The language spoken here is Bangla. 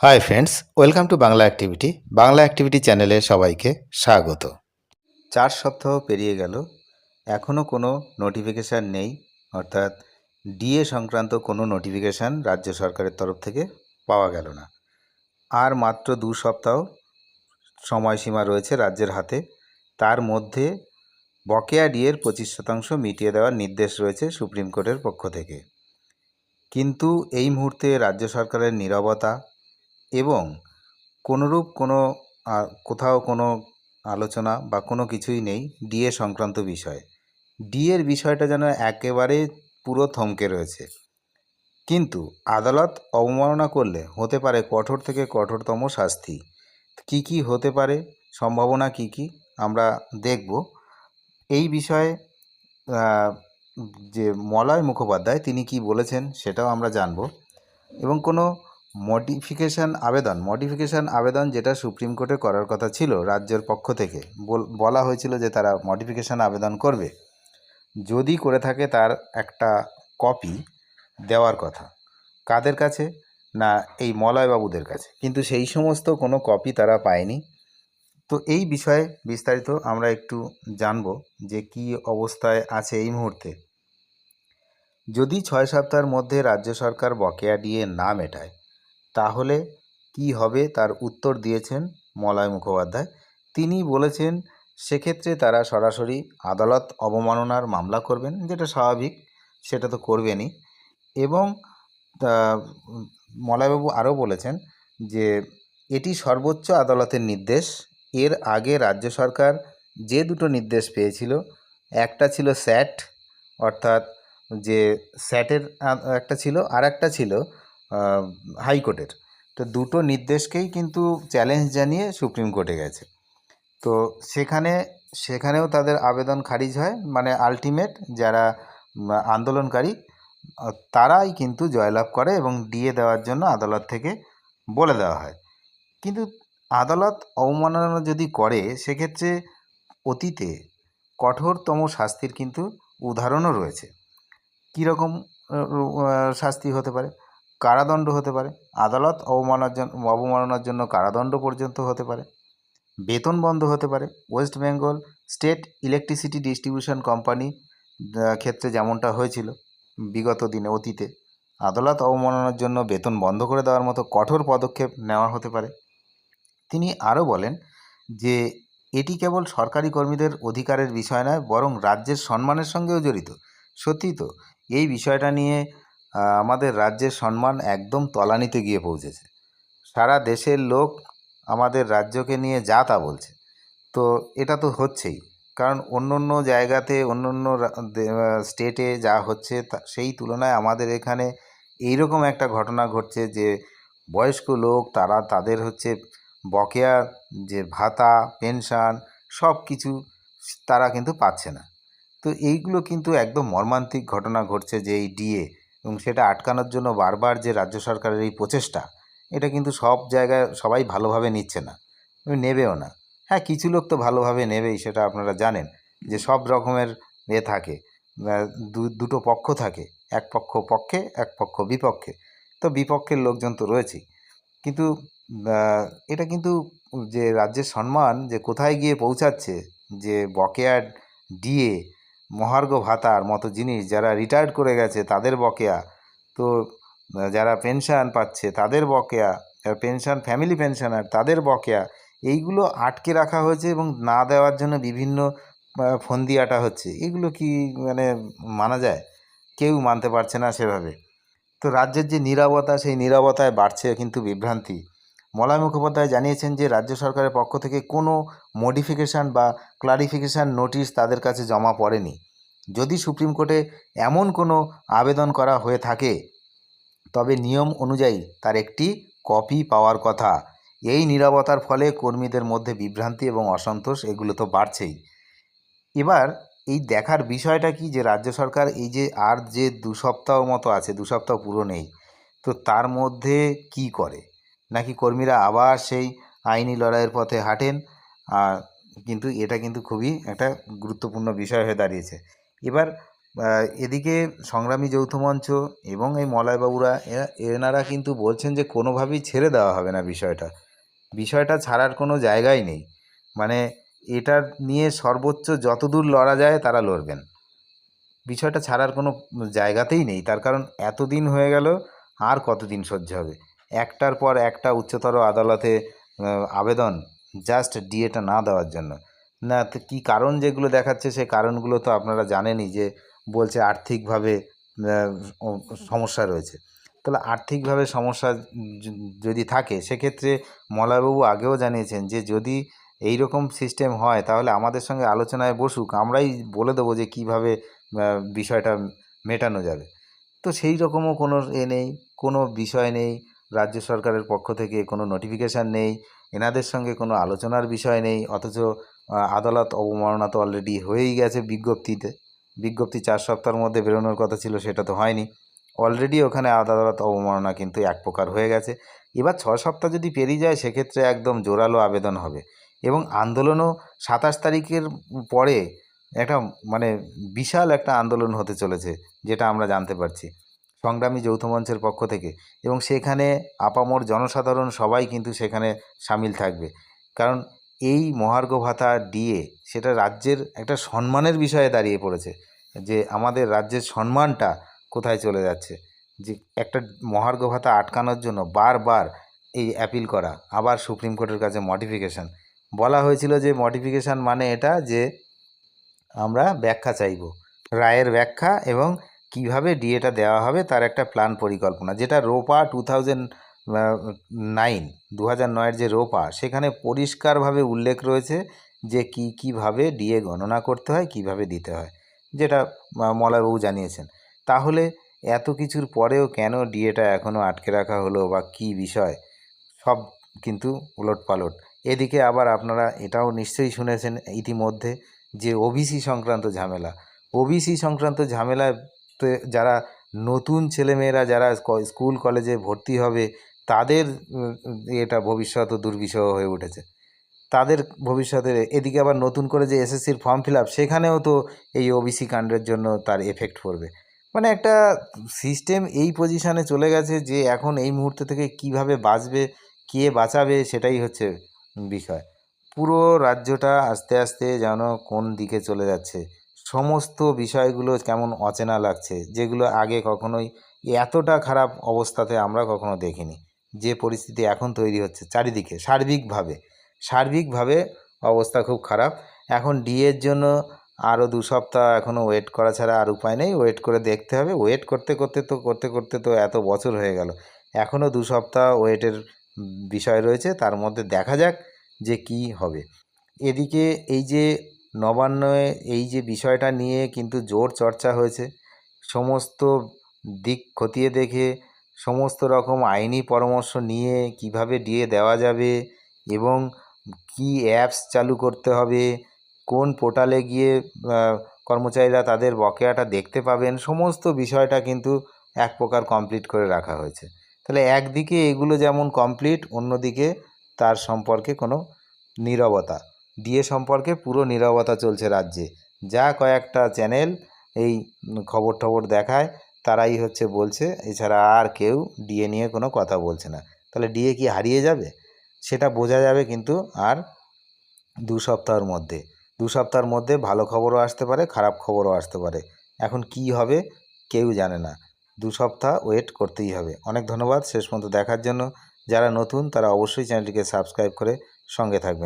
Hi friends welcome to Bangla activity Bangla activity চ্যানেলে সবাইকে স্বাগত। চার সপ্তাহ পেরিয়ে গেল এখনও কোনো নোটিফিকেশান নেই, অর্থাৎ ডিএ সংক্রান্ত কোনো নোটিফিকেশান রাজ্য সরকারের তরফ থেকে পাওয়া গেল না। আর মাত্র দু সপ্তাহ সময়সীমা রয়েছে রাজ্যের হাতে, তার মধ্যে বকেয়া ডিএর পঁচিশ শতাংশ মিটিয়ে দেওয়ার নির্দেশ রয়েছে সুপ্রিম কোর্টের পক্ষ থেকে। কিন্তু এই মুহূর্তে রাজ্য সরকারের নীরবতা এবং কোনোরূপ কোনো কোথাও কোনো আলোচনা বা কোনো কিছুই নেই ডিএ সংক্রান্ত বিষয়ে। ডিএর বিষয়টা যেন একেবারে পুরো থমকে রয়েছে। কিন্তু আদালত অবমাননা করলে হতে পারে কঠোর থেকে কঠোরতম শাস্তি। কি কি হতে পারে, সম্ভাবনা কি কি, আমরা দেখব। এই বিষয়ে যে মলয় মুখোপাধ্যায় তিনি কি বলেছেন সেটাও আমরা জানব। এবং কোনো মডিফিকেশান আবেদন মডিফিকেশান আবেদন যেটা সুপ্রিম কোর্টে করার কথা ছিল রাজ্যের পক্ষ থেকে। বল- হয়েছিল যে তারা মডিফিকেশান আবেদন করবে। যদি করে থাকে তার একটা কপি দেওয়ার কথা। কাদের কাছে? না, এই মলয়বাবুদের কাছে। কিন্তু সেই সমস্ত কোনো কপি তারা পায়নি। তো এই বিষয়ে বিস্তারিত আমরা একটু জানব যে কি অবস্থায় আছে এই মুহূর্তে। যদি ছয় সপ্তাহের মধ্যে রাজ্য সরকার বকেয়া দিয়ে না মেটায় তাহলে কি হবে তার উত্তর দিয়েছেন মলয় মুখোপাধ্যায়। তিনি বলেছেন, সেক্ষেত্রে তারা সরাসরি আদালত অবমাননার মামলা করবেন, যেটা স্বাভাবিক, সেটা তো করবেনই। এবং মলয়বাবু আরও বলেছেন যে, এটি সর্বোচ্চ আদালতের নির্দেশ। এর আগে রাজ্য সরকার যে দুটো নির্দেশ পেয়েছিল, একটা ছিল স্যাট, অর্থাৎ যে স্যাটের একটা ছিল আর একটা ছিল হাইকোর্টের তো দুটো নির্দেশকেই কিন্তু চ্যালেঞ্জ জানিয়ে সুপ্রিম কোর্টে গেছে। তো সেখানে, সেখানেও তাদের আবেদন খারিজ হয়। মানে আলটিমেট যারা আন্দোলনকারী তারাই কিন্তু জয়লাভ করে এবং ডিএ দেওয়ার জন্য আদালত থেকে বলে দেওয়া হয়। কিন্তু আদালত অবমাননা যদি করে, সেক্ষেত্রে অতীতে কঠোরতম শাস্তির কিন্তু উদাহরণও রয়েছে। কীরকম শাস্তি হতে পারে? কারাদণ্ড হতে পারে। আদালত অবমাননার জন্য অবমাননার জন্য কারাদণ্ড পর্যন্ত হতে পারে। বেতন বন্ধ হতে পারে। West Bengal State Electricity Distribution Company ক্ষেত্রে যেমনটা হয়েছিল বিগত দিনে অতীতে। আদালত অবমাননার জন্য বেতন বন্ধ করে দেওয়ার মতো কঠোর পদক্ষেপ নেওয়া হতে পারে। তিনি আরও বলেন যে, এটি কেবল সরকারি কর্মীদের অধিকারের বিষয় নয়, বরং রাজ্যের সম্মানের সঙ্গেও জড়িত। সত্যিই তো, এই বিষয়টা নিয়ে আমাদের রাজ্যের সম্মান একদম তলানিতে গিয়ে পৌঁছেছে। সারা দেশের লোক আমাদের রাজ্যকে নিয়ে যা তা বলছে। তো এটা তো হচ্ছেই। কারণ অন্য অন্য জায়গাতে, অন্য অন্য স্টেটে যা হচ্ছে সেই তুলনায় আমাদের এখানে এইরকম একটা ঘটনা ঘটছে যে বয়স্ক লোক, তারা তাদের হচ্ছে বকেয়া যে ভাতা পেনশন সব কিছু তারা কিন্তু পাচ্ছে না। তো এইগুলো কিন্তু একদম মর্মান্তিক ঘটনা ঘটছে যে এই ডিএ এবং সেটা আটকানোর জন্য বারবার যে রাজ্য সরকারের এই প্রচেষ্টা, এটা কিন্তু সব জায়গায় সবাই ভালোভাবে নিচ্ছে না। নেবেও না। হ্যাঁ কিছু লোক তো ভালোভাবে নেবেই, সেটা আপনারা জানেন যে সব রকমের এ থাকে। দুটো পক্ষ থাকে, এক পক্ষ পক্ষে, এক পক্ষ বিপক্ষে। তো বিপক্ষের লোকজন তো রয়েছেই। কিন্তু এটা কিন্তু যে রাজ্যের সম্মান যে কোথায় গিয়ে পৌঁছাচ্ছে, যে বকেয়া ডিএ মহার্ঘ ভাতার মতো জিনিস যারা রিটায়ার্ড করে গেছে, তাদের বকেয়া। তো, যারা পেনশন পাচ্ছে, তাদের বকেয়া। যারা পেনশন ফ্যামিলি পেনশনার তাদের বকেয়া। এইগুলো আটকে রাখা হয়েছে এবং না দেওয়ার জন্য বিভিন্ন ফন্দি আটা হচ্ছে। এগুলো কি মানে মানা যায়? কেউ মানতে পারছে না সেভাবে। তো রাজ্যের যে নীরবতা, সেই নীরবতায় বাড়ছে কিন্তু বিভ্রান্তি। মলয় মুখোপাধ্যায় জানিয়েছেন যে, রাজ্য সরকারের পক্ষ থেকে কোনো মডিফিকেশান বা ক্লারিফিকেশান নোটিশ তাদের কাছে জমা পড়েনি। যদি সুপ্রিম কোর্টে এমন কোনো আবেদন করা হয়ে থাকে, তবে নিয়ম অনুযায়ী তার একটি কপি পাওয়ার কথা। এই নীরবতার ফলে কর্মীদের মধ্যে বিভ্রান্তি এবং অসন্তোষ এগুলো তো বাড়ছেই। এবার এই দেখার বিষয়টা কি যে, রাজ্য সরকার এই যে, আর যে দু সপ্তাহ মতো আছে, দু সপ্তাহ পুরো নেই, তো তার মধ্যে কি করে? নাকি কর্মীরা আবার সেই আইনি লড়াইয়ের পথে হাঁটেন? আর কিন্তু এটা কিন্তু খুবই একটা গুরুত্বপূর্ণ বিষয় হয়ে দাঁড়িয়েছে। এবার এদিকে সংগ্রামী যৌথ মঞ্চ এবং এই মলয়বাবুরা এনারা কিন্তু বলছেন যে কোনোভাবেই ছেড়ে দেওয়া হবে না বিষয়টা। বিষয়টা ছাড়ার কোনো জায়গাই নেই। মানে এটা নিয়ে সর্বোচ্চ যতদূর লড়া যায় তারা লড়বেন। বিষয়টা ছাড়ার কোনো জায়গাতেই নেই। তার কারণ এতদিন হয়ে গেল, আর কতদিন সহ্য হবে? একটার পর একটা উচ্চতর আদালতে আবেদন জাস্ট ডিএটা না দেওয়ার জন্য। না, তো কী কারণ যেগুলো দেখাচ্ছে সেই কারণগুলো তো আপনারা জানেনই যে বলছে আর্থিকভাবে সমস্যা রয়েছে। তাহলে আর্থিকভাবে সমস্যা যদি থাকে, সেক্ষেত্রে মলয়বাবু আগেও জানিয়েছেন যে যদি এই রকম সিস্টেম হয়, তাহলে আমাদের সঙ্গে আলোচনায় বসুক, আমরাই বলে দেবো যে কীভাবে বিষয়টা মেটানো যাবে। তো সেই রকমও কোনো এ নেই, কোনো বিষয় নেই রাজ্য সরকারের পক্ষ থেকে কোনো নোটিফিকেশান নেই, এনাদের সঙ্গে কোনো আলোচনার বিষয় নেই, অথচ আদালত অবমাননা তো অলরেডি হয়েই গেছে বিজ্ঞপ্তিতে। বিজ্ঞপ্তি চার সপ্তাহের মধ্যে বেরোনোর কথা ছিল, সেটা তো হয়নি। অলরেডি ওখানে আদালত অবমাননা কিন্তু এক প্রকার হয়ে গেছে। এবার ছ সপ্তাহ যদি পেরিয়ে যায়, সেক্ষেত্রে একদম জোরালো আবেদন হবে। এবং আন্দোলনও সাতাশ তারিখের পরে একটা মানে বিশাল একটা আন্দোলন হতে চলেছে, যেটা আমরা জানতে পারছি। সংগ্রামী যৌথ মঞ্চের পক্ষ থেকে। এবং সেখানে আপামর জনসাধারণ সবাই কিন্তু সেখানে সামিল থাকবে। কারণ এই মহার্ঘ ভাতা ডিএ সেটা রাজ্যের একটা সম্মানের বিষয়ে দাঁড়িয়ে পড়েছে। যে আমাদের রাজ্যের সম্মানটা কোথায় চলে যাচ্ছে। যে একটা মহার্ঘ ভাতা আটকানোর জন্য বারবার এই অ্যাপিল করা, আবার সুপ্রিম কোর্টের কাছে মডিফিকেশান। বলা হয়েছিল যে মডিফিকেশান মানে এটা যে আমরা ব্যাখ্যা চাইব। রায়ের ব্যাখ্যা এবং কীভাবে ডিএটা দেওয়া হবে তার একটা প্ল্যান পরিকল্পনা। যেটা রোপা টু থাউজেন্ড নাইন দু হাজার নয়ের যে রোপা সেখানে পরিষ্কারভাবে উল্লেখ রয়েছে যে কি কীভাবে ডিএ গণনা করতে হয় কীভাবে দিতে হয় যেটা আহ, মলয়বাবু জানিয়েছেন। তাহলে এত কিছুর পরেও কেন ডিএটা এখনও আটকে রাখা হলো বা কি বিষয় সব কিন্তু উলটপালট। এদিকে আবার আপনারা এটাও নিশ্চয়ই শুনেছেন ইতিমধ্যে যে ওবিসি সংক্রান্ত ঝামেলা। ওবিসি সংক্রান্ত ঝামেলাতে যারা নতুন ছেলেমেয়েরা যারা স্কুল কলেজে ভর্তি হবে, তাদের এটা ভবিষ্যৎ দুর্বিষহ হয়ে উঠেছে। তাদের ভবিষ্যতে এদিকে আবার নতুন করে যে এসএসসির ফর্ম ফিল আপ সেখানেও তো এই ওবিসি কাণ্ডের জন্য তার এফেক্ট পড়বে। মানে একটা সিস্টেম এই পজিশানে চলে গেছে যে এখন এই মুহূর্তে থেকে কীভাবে বাঁচবে, কে বাঁচাবে সেটাই হচ্ছে বিষয়। পুরো রাজ্যটা আস্তে আস্তে যেন কোন দিকে চলে যাচ্ছে। সমস্ত বিষয়গুলো কেমন অচেনা লাগছে, যেগুলো আগে কখনোই এতটা খারাপ অবস্থাতে আমরা কখনো দেখিনি। যে পরিস্থিতি এখন তৈরি হচ্ছে চারিদিকে, সার্বিকভাবে। সার্বিকভাবে অবস্থা খুব খারাপ। এখন ডিএর জন্য আরও দু সপ্তাহ এখনও ওয়েট করা ছাড়া আর উপায় নেই। ওয়েট করে দেখতে হবে। ওয়েট করতে করতে তো, করতে করতে তো এত বছর হয়ে গেল। এখনও দু সপ্তাহ ওয়েটের বিষয় রয়েছে। তার মধ্যে দেখা যাক যে কি হবে। এদিকে এই যে নবান্নে এই যে বিষয়টা নিয়ে কিন্তু জোর চর্চা হয়েছে, সমস্ত দিক খতিয়ে দেখে, সমস্ত রকম আইনি পরামর্শ নিয়ে কীভাবে ডিএ দেওয়া যাবে এবং কি অ্যাপস চালু করতে হবে, কোন পোর্টালে গিয়ে কর্মচারীরা তাদের বকেয়াটা দেখতে পাবেন, সমস্ত বিষয়টা কিন্তু এক প্রকার কমপ্লিট করে রাখা হয়েছে। তাহলে একদিকে এগুলো যেমন কমপ্লিট অন্যদিকে তার সম্পর্কে কোনো নীরবতা। ডিএ সম্পর্কে পুরো নীরবতা চলছে রাজ্যে। যা কয়েকটা চ্যানেল এই খবর টবর দেখায়, তারাই হচ্ছে বলছে, এছাড়া আর কেউ ডিএ নিয়ে কোনো কথা বলছে না। তাহলে ডিএ কি হারিয়ে যাবে? সেটা বোঝা যাবে কিন্তু আর দু সপ্তাহের মধ্যে। দু সপ্তাহের মধ্যে ভালো খবরও আসতে পারে, খারাপ খবরও আসতে পারে। এখন কি হবে কেউ জানে না। দু সপ্তাহ ওয়েট করতেই হবে। অনেক ধন্যবাদ। শেষ পর্যন্ত দেখার জন্য। যারা নতুন, তারা অবশ্যই চ্যানেলটিকে সাবস্ক্রাইব করে সঙ্গে থাকবেন।